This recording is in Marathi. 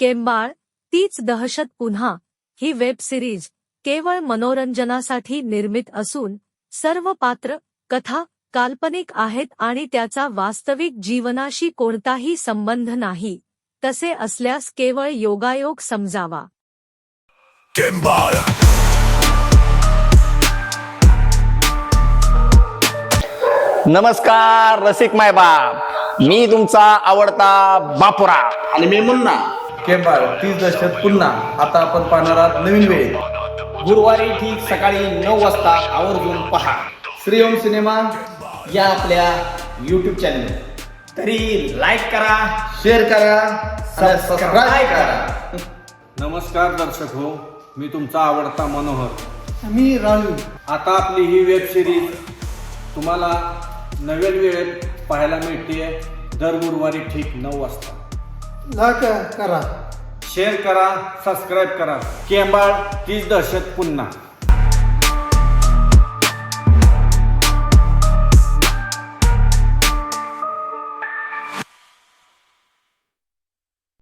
केंबाळ तीच दहशत पुन्हा ही वेब सिरीज केवळ मनोरंजनासाठी निर्मित असून सर्व पात्र कथा काल्पनिक आहेत आणि त्याचा वास्तविक जीवनाशी कोणताही संबंध नाही तसे असल्यास केवळ योगायोग समजावा. Kimball. नमस्कार रसिक मायबाप. मी तुमचा आवडता बापुरा. आणि मी मुन्ना. केंबाळ तीस दशक पुन्हा. आता आपण पाहणार आहात नवीन वेळ. गुरुवारी ठीक सकाळी नऊ वाजता आवर्जून पहा. श्रीओम सिनेमा या आपल्या युट्यूब चॅनल तरी लाईक करा शेअर करा सबस्क्राईब करा. नमस्कार दर्शक हो मी तुमचा आवडता मनोहर. मी राजू. आता आपली ही वेब सिरीज तुम्हाला नवीन वेळेत पाहायला मिळते दर गुरुवारी ठीक नऊ वाजता. लाईक करा. शेअर करा सबस्क्राईब करा. केंबाळ तीच दहशत पुन्हा.